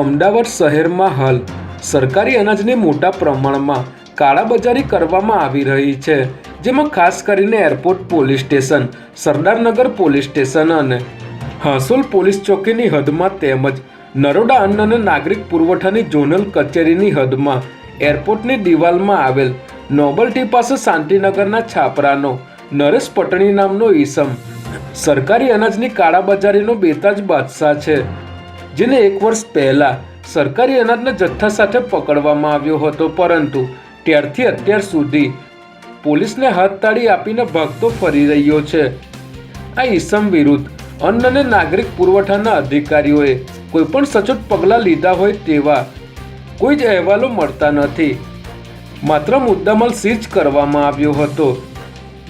અમદાવાદ શહેરમાં હાલ સરકારી અનાજની મોટા પ્રમાણમાં કાળાબજારી કરવામાં આવી રહી છે, જેમાં ખાસ કરીને airport police station, Sardarnagar police station અને હાંસોલ પોલીસ ચોકીની હદમાં તેમજ નરોડા અન્ન અને નાગરિક પુરવઠાની ઝોનલ કચેરીની હદમાં એરપોર્ટની દિવાલમાં આવેલ નોબલટી પાસે શાંતિનગરના છાપરાનો નરેશ પટણી નામનો ઈસમ સરકારી અનાજની કાળાબજારીનો બેતાજ બાદશાહ છે. જેને એક વર્ષ પહેલા સરકારી અનાજના જથ્થા સાથે પકડવામાં આવ્યો હતો. પરંતુ ત્યારથી અત્યાર સુધી પોલીસને હાથતાળી આપીને ભાગતો ફરી રહ્યો છે. આ ઈસમ વિરુદ્ધ અન્ન અને નાગરિક પુરવઠાના અધિકારીઓએ કોઈ પણ સચોટ પગલાં લીધા હોય તેવા કોઈ જ અહેવાલો મળતા નથી. માત્ર મુદ્દામાલ સીઝ કરવામાં આવ્યો હતો,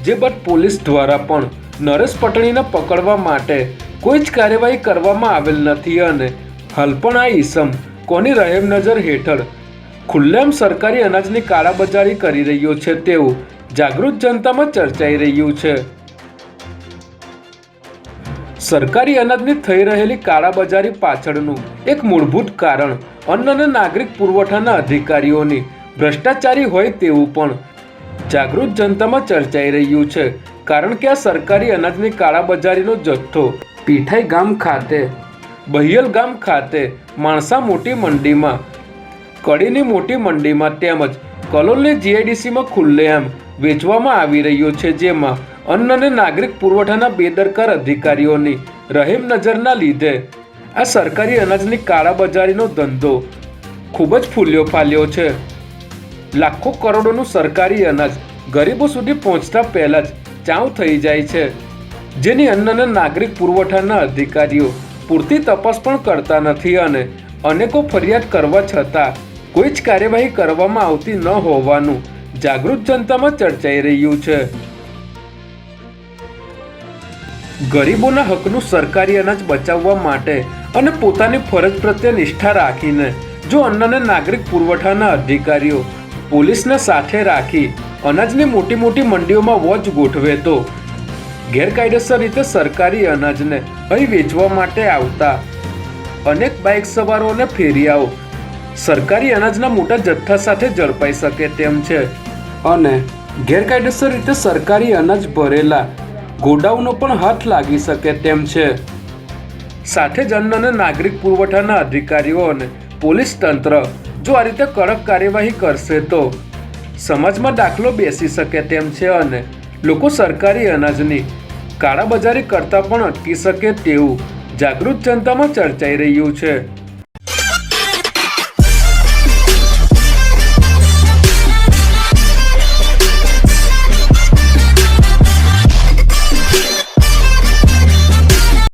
જે બાદ પોલીસ દ્વારા પણ નરેશ પટણીને પકડવા માટે કોઈ જ કાર્યવાહી કરવામાં આવેલ નથી અને હાલ પણ આ ઈસમ કોની રહેમ નજર હેઠળ ખુલ્લેમ સરકારી અનાજની કાળાબજારી કરી રહ્યો છે તેવું જાગૃત જનતામાં ચર્ચાઈ રહ્યું છે. સરકારી અનાજની થઈ રહેલી કાળાબજારી પાછળનું એક મૂળભૂત કારણ અન્ન અને નાગરિક પુરવઠાના અધિકારીઓની ભ્રષ્ટાચારી હોય તેવું પણ જાગૃત જનતામાં ચર્ચાઈ રહ્યું છે. કારણ કે આ સરકારી અનાજની કાળાબજારીનો જથ્થો પીઠાઈ ગામ ખાતે, બહિયલ ગામ ખાતે, માણસા મોટી મંડીમાં, કડીની મોટી મંડીમાં તેમજ કલોલની જીઆઈડીસીમાં ખુલ્લેઆમ વેચવામાં આવી રહ્યો છે, જેમાં અન્ન અને નાગરિક પુરવઠાના બેદરકાર અધિકારીઓની રહેમ નજરના લીધે આ સરકારી અનાજની કાળાબજારીનો ધંધો ખૂબ જ ફૂલ્યો ફાલ્યો છે. લાખો કરોડોનું સરકારી અનાજ ગરીબો સુધી પહોંચતા પહેલાં જ ચાઉ થઈ જાય છે. જેની અન્ન અને નાગરિક પુરવઠાના અધિકારીઓ પૂરતી તપાસ પણ કરતા નથી અને અનેકો ફરિયાદ કરવા છતાં કોઈ જ કાર્યવાહી કરવામાં આવતી ન હોવાનું જાગૃત જનતામાં ચર્ચાઈ રહ્યું છે. ગરીબોના હકનું સરકારી અનાજ બચાવવા માટે અને પોતાની ફરજ પ્રત્યે નિષ્ઠા રાખીને જો અન્ન અને નાગરિક પુરવઠાના અધિકારીઓ પોલીસને સાથે રાખી અનાજની મોટી મોટી મંડીઓમાં વોચ ગોઠવે તો ગેરકાયદેસર રીતે સરકારી અનાજને અહીં વેચવા માટે આવતા અનેક બાઇક સવારો અને ફેરિયાઓ સરકારી અનાજના મોટા જથ્થા સાથે ઝડપાઈ શકે તેમ છે. અને ગેરકાયદેસર રીતે સરકારી અનાજ ભરેલા ગોડાઉનો પણ હાથ લાગી શકે તેમ છે. સાથે જ અન્ન અને નાગરિક પુરવઠાના અધિકારીઓ અને પોલીસ તંત્ર જો આ રીતે કડક કાર્યવાહી કરશે તો સમાજમાં દાખલો બેસી શકે તેમ છે અને લોકો સરકારી અનાજની કાળાબજારી કરતા પણ અટકી શકે તેવું જાગૃત જનતામાં ચર્ચાઈ રહ્યું છે.